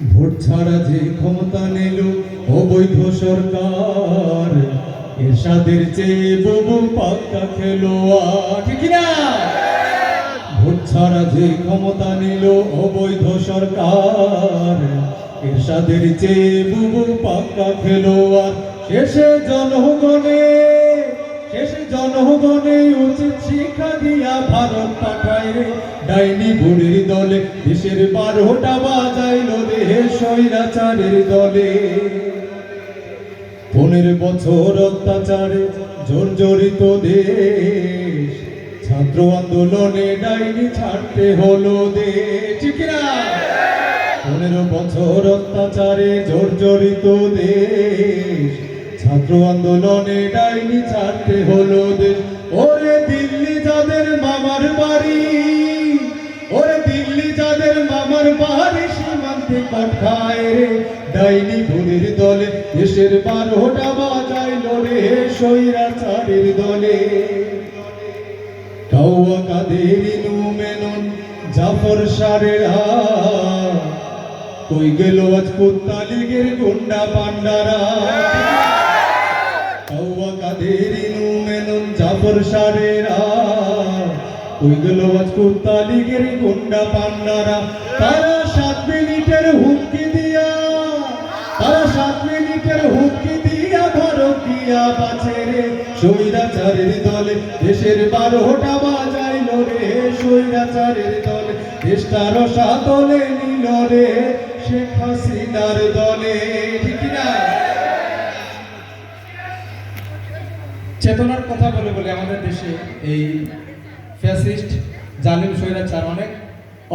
Vote ছাড়া যে ক্ষমতা নিল অবৈধ সরকার এরশাদের চেয়ে বহু পাক্কা খেলোয়াড়। ঠিক না। ভোট ছাড়া যে ক্ষমতা নিল অবৈধ সরকার এরশাদের চেয়ে বহু পাক্কা খেলোয়াড়। শেষে জনগণে শেষে জনগণে উচিত শিক্ষা দিয়া ভারত পাঠায় রে। ডাইনি বুড়ির দলে দেশের বারোটা রে স্বৈরাচারের দলে। পনেরো বছর অত্যাচারে জর্জরিত দেশ। ছাত্র আন্দোলনে ডাইনি ছাড়তে হলো দেশ। পনেরো বছর অত্যাচারে জর্জরিত দেশ। ছাত্র আন্দোলনে ডাইনি ছাড়তে হলো সীমান্তে কঠায় রে। ডাইনি ভুলির দলে দেশের বারোটা বাজাইল রে সৈরাচারের দলে। কাউয়া কাদের মেনন জাফর সারের কই গেল আজ কুত্তা লীগের গুন্ডা পান্ডারা কাউয়া কাদের মেনন জাফর সারের কই গেল আজ কুত্তা লীগের গুন্ডা পান্ডারা তারা হুমকি দিয়া, তারা সাত মিনিটের হুমকি দিয়া ভারত দিয়া বাঁচে রে। স্বৈরাচারের দলে দেশের বারোটা বাজাইল রে। স্বৈরাচারের দলে দেশটা রসা নিল রে। শেখ হাসিনার দলে, ঠিক না? চেতনার কথা বলে বলে আমাদের দেশে এই ফ্যাসিস্ট, জালিম, স্বৈরাচার অনেক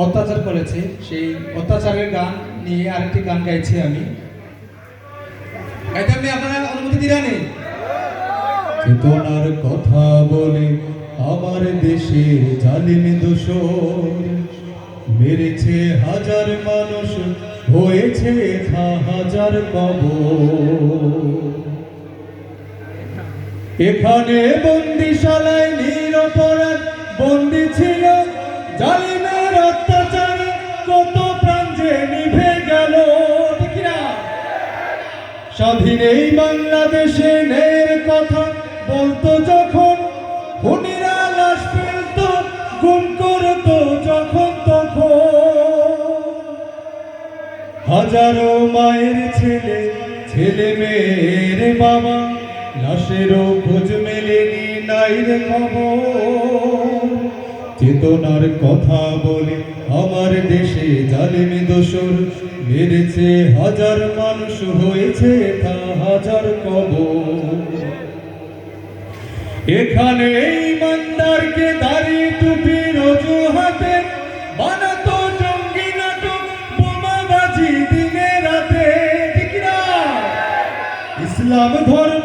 অত্যাচার করেছে, সেই অত্যাচারের গান নিয়ে আরেকটি গান গাইছি আমি। গাইতে চেতনার কথা বলে আমার দেশের জালিম দোষর। মেরেছে হাজার মানুষ, হয়েছে হাজার কবর। এখানে বন্দিশালায় নিরপরাধ, বন্দি ছিল জালিমের স্বাধীন এই বাংলাদেশে নের কথা বলতো যখন, খুনিরা লাশ ফেলতো, গুম করতো যখন তখন। হাজারো মায়ের ছেলে ছেলে মেয়ের বাবা, লাশেরও খোঁজ মেলেনি নাই খবর। চেতনার কথা বলে, আমার দেশে জালিমি দোসর মেরেছে হাজার মানুষ, হয়েছে তা হাজার কবর। এখানে এই মন্দারকে দাঁড়িয়ে টুপির অজুহাতে, বানাতো জঙ্গি দিনে রাতে। ইসলাম ধর্ম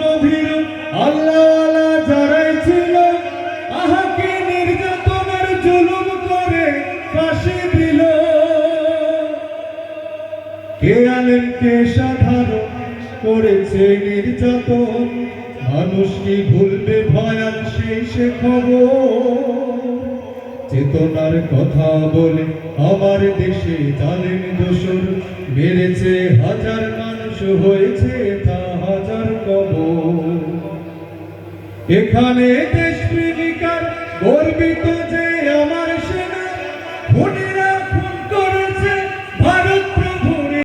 কে আলেম কে সাধারণ করেছে নির্যাতন। মানুষ কি ভুলবে ভয়াল সেই সে খবর? চেতনার কথা বলে আমার দেশে জালেম দোসর মেরেছে হাজার মানুষ, হয়েছে তা হাজার কবর। এখানে দেশ প্রেমিকার গর্বিত যে